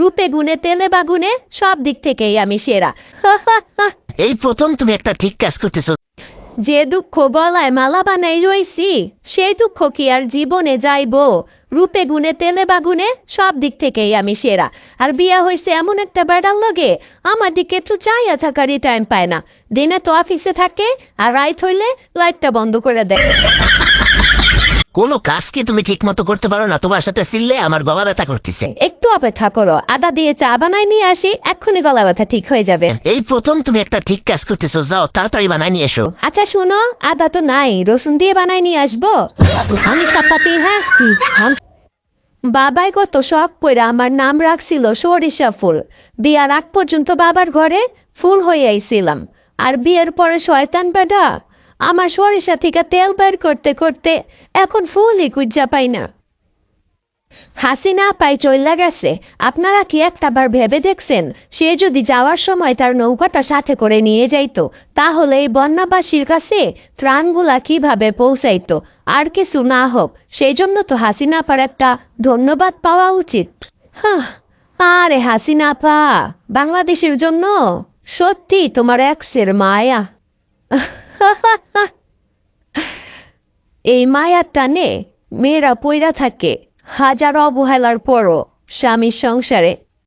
রূপে গুণে তেলে বা বাগুনে সব দিক থেকেই আমি সেরা। এই প্রথম তুমি একটা ঠিক কাজ করতেছো। যে দুঃখ গলায় মালা বানাই রইছি সেই দুঃখ কি আর জীবনে যাইব? রূপে গুণে তেলে বাগুনে সব দিক থেকেই আমি সেরা। আর বিয়া হয়েছে এমন একটা বেড়ার লগে আমার দিকে একটু চাইয়া থাকারই টাইম পায় না। দিনে তো অফিসে থাকে আর রাইত হইলে লাইটটা বন্ধ করে দেয়। কোনো কাজ কি তুমি ঠিক মতো করতে পারো না তোমার সাথে সিললে আমার গলা ব্যথা করতেছে। একটু অপেক্ষা করো আদা দিয়ে চা বানাই নিয়ে আসি এক্ষুনি গলা ব্যথা ঠিক হয়ে যাবে। এই প্রথম তুমি একটা ঠিক কাজ করতেছো যাও তাড়াতাড়ি বানাই নিয়ে এসো। আচ্ছা শুনো আদা তো নাই রসুন দিয়ে বানাই নিয়ে আসব? আমি সাপাতি হ্যাঁ বাবাই কত শখ পইরা আমার নাম রাখছিল সরিষা ফুল। বিয়ার আগ পর্যন্ত বাবার ঘরে ফুল হয়ে আইছিলাম। আর বিয়ের পরে শয়তান বেডা আমার সরিষা থেকে তেল বের করতে করতে এখন ফুলই কুজ্জা পাই না। হাসিনা পাই চইলা গেছে। আপনারা কি একটাবার ভেবে দেখছেন? সে যদি যাওয়ার সময় তার নৌকাটা সাথে করে নিয়ে যাইত তাহলে এই বন্যাবাসীর কাছে ত্রাণগুলা কীভাবে পৌঁছাইত? আর কিছু না হোক সেই জন্য তো হাসিনা পার একটা ধন্যবাদ পাওয়া উচিত। হাহ, আরে হাসিনা পা বাংলাদেশের জন্য সত্যি তোমার এক্সের মায়া। এই মায়ার টানে মেয়েরা পইরা থাকে হাজার অবহেলার পরও স্বামীর সংসারে